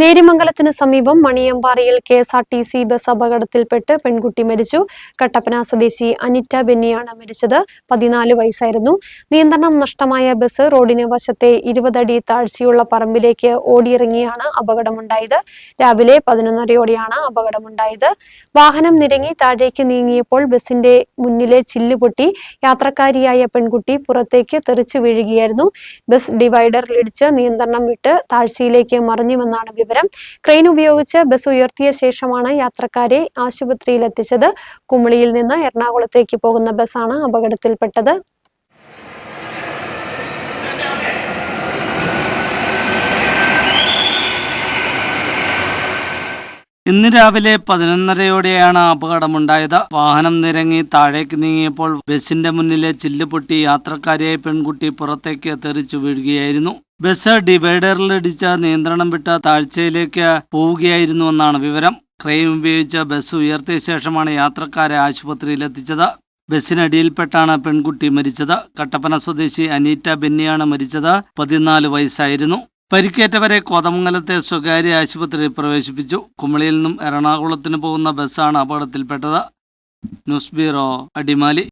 നേരിമംഗലത്തിന് സമീപം മണിയമ്പാറയിൽ K S R T C bus അപകടത്തിൽപ്പെട്ട് പെൺകുട്ടി മരിച്ചു. കട്ടപ്പന സ്വദേശി അനിറ്റ ബെന്നിയാണ് മരിച്ചത്. പതിനാല് വയസ്സായിരുന്നു. നിയന്ത്രണം നഷ്ടമായ ബസ് റോഡിന് വശത്തെ ഇരുപതടി താഴ്ചയുള്ള പറമ്പിലേക്ക് ഓടിയിറങ്ങിയാണ് അപകടമുണ്ടായത്. രാവിലെ പതിനൊന്നരയോടെയാണ് അപകടമുണ്ടായത്. വാഹനം നിരങ്ങി താഴേക്ക് നീങ്ങിയപ്പോൾ ബസിന്റെ മുന്നിലെ ചില്ലുപൊട്ടി യാത്രക്കാരിയായ പെൺകുട്ടി പുറത്തേക്ക് തെറിച്ചു വീഴുകയായിരുന്നു. ബസ് ഡിവൈഡറിലിടിച്ച് നിയന്ത്രണം വിട്ട് താഴ്ചയിലേക്ക് മറിഞ്ഞുവെന്നാണ് വിവരം ക്രെയിൻ ഉപയോഗിച്ച് ബസ് ഉയർത്തിയ ശേഷമാണ് യാത്രക്കാരെ ആശുപത്രിയിൽ എത്തിച്ചത് കുമളിയിൽ നിന്ന് എറണാകുളത്തേക്ക് പോകുന്ന ബസ്സാണ് അപകടത്തിൽപ്പെട്ടത്. ഇന്ന് രാവിലെ പതിനൊന്നരയോടെയാണ് അപകടമുണ്ടായത്. വാഹനം നിരങ്ങി താഴേക്ക് നീങ്ങിയപ്പോൾ ബസിന്റെ മുന്നിലെ ചില്ല് പൊട്ടി യാത്രക്കാരിയായ പെൺകുട്ടി പുറത്തേക്ക് തെറിച്ചു വീഴുകയായിരുന്നു. ബസ് ഡിവൈഡറിലിടിച്ച നിയന്ത്രണം വിട്ട താഴ്ചയിലേക്ക് പോവുകയായിരുന്നു എന്നാണ് വിവരം. ക്രെയിൻ ഉപയോഗിച്ച് ബസ് ഉയർത്തിയ ശേഷമാണ് യാത്രക്കാരെ ആശുപത്രിയിൽ എത്തിച്ചത് ബസ്സിനടിയിൽപ്പെട്ടാണ് പെൺകുട്ടി മരിച്ചത്. കട്ടപ്പന സ്വദേശി അനീറ്റ ബെന്നിയാണ് മരിച്ചത്. പതിനാല് വയസ്സായിരുന്നു. പരിക്കേറ്റവരെ കോതമംഗലത്തെ സ്വകാര്യ ആശുപത്രിയിൽ പ്രവേശിപ്പിച്ചു. കുമളിയിൽ നിന്നും എറണാകുളത്തിന് പോകുന്ന ബസ്സാണ് അപകടത്തിൽപ്പെട്ടത്. News bureau Adimali.